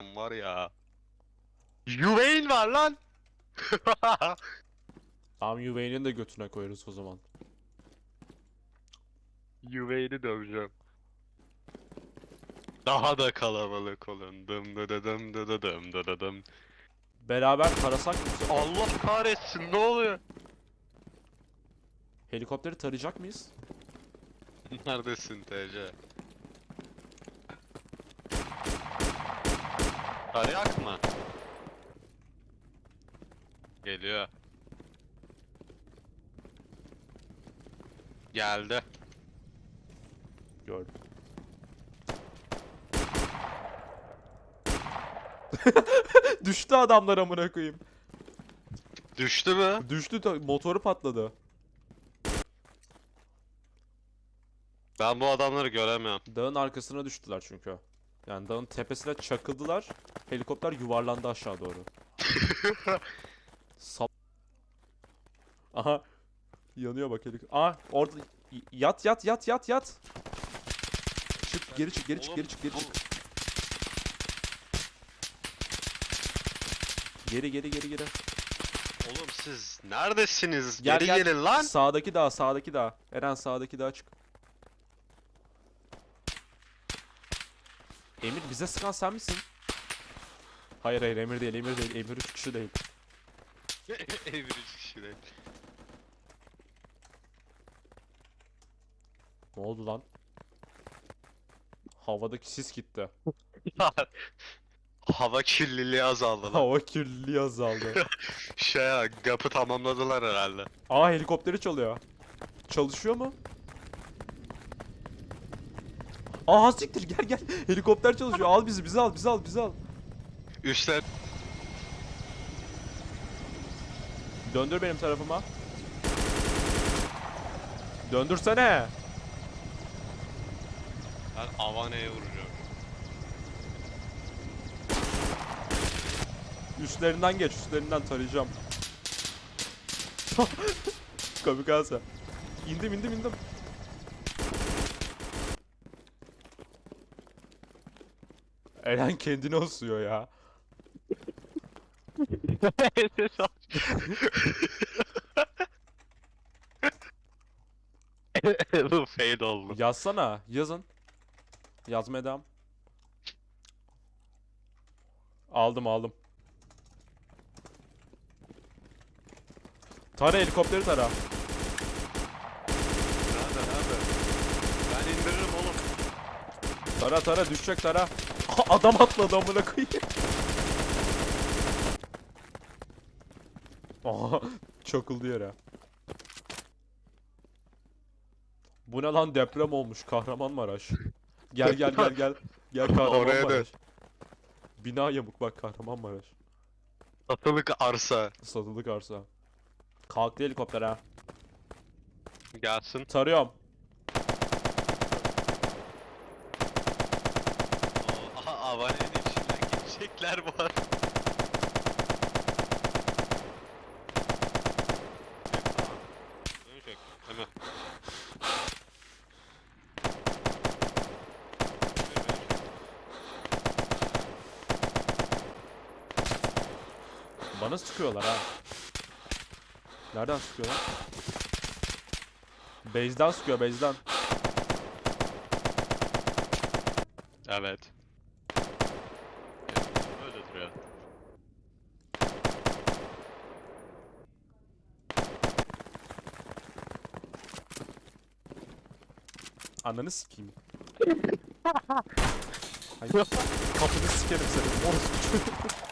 var ya. Juvein var lan. Tamam Juve'nin de götüne koyarız o zaman. Juvein'i döveceğim. Daha da kalabalık olun. Dım dı dı dım dı dı dım dı dı dım. Beraber tarasak mı? bu sefer? Allah kahretsin ne oluyor? Helikopteri tarayacak mıyız? Neredesin TC? Arayak mı? Geliyor. Geldi. Gördüm. Düştü adamlar amına koyayım. Düştü mü? Düştü motoru patladı. Ben bu adamları göremiyorum. Dağın arkasına düştüler çünkü. Yani dağın tepesine çakıldılar. Helikopter yuvarlandı aşağı doğru. Sap. Aha. Yanıyor bak helikopter. Aa orada yat yat yat yat yat. Çık geri çık geri çık geri çık geri çık. Geri geri geri geri. Oğlum siz neredesiniz? Gel, Geri gel. gelin lan. Sağdaki dağ sağdaki dağ. Eren sağdaki dağ çık. Emir bize sıkan sen misin? Hayır hayır Emir değil Emir değil Emir 3 kişi değil. Evin üç kişi değil. Ne oldu lan? Havadaki sis gitti. Hava kirliliği azaldı lan. Hava kirliliği azaldı. Şey ya, gapı tamamladılar herhalde. Aa helikopteri çalıyor. Çalışıyor mu? Aa siktir gel gel. Helikopter çalışıyor. Al bizi bizi al bizi al bizi al. Üstler Döndür benim tarafıma. Döndürsene. ben Avane'ye vuracağım. Üstlerinden geç, üstlerinden tarayacağım. Kamikaze. İndim, indim, indim. Eren kendini osuyor ya. Bu fade oldu. Yazsana, yazın. Yazmaya devam. Aldım, aldım. Tara helikopteri tara. Nerede nerede? Ben indiririm oğlum. Tara tara düşecek tara. Adam atladı amına koyayım. Aha çakıldı yere. Bu ne lan deprem olmuş Kahramanmaraş. Gel gel gel gel. Gel Oraya da. Kahramanmaraş. Bina yamuk bak Kahramanmaraş. Satılık arsa. Satılık arsa. Kalktı helikopter ha. Gelsin. Tarıyorum. Avane'nin içinden geçecekler bu arada. Dönecek. Hemen. Bana sıkıyorlar ha. Nereden sıkıyorlar? Base'den sıkıyor base'den. Evet. Ananı sikeyim. Hayır. Kapını sikerim senin. Orospu çocuğu.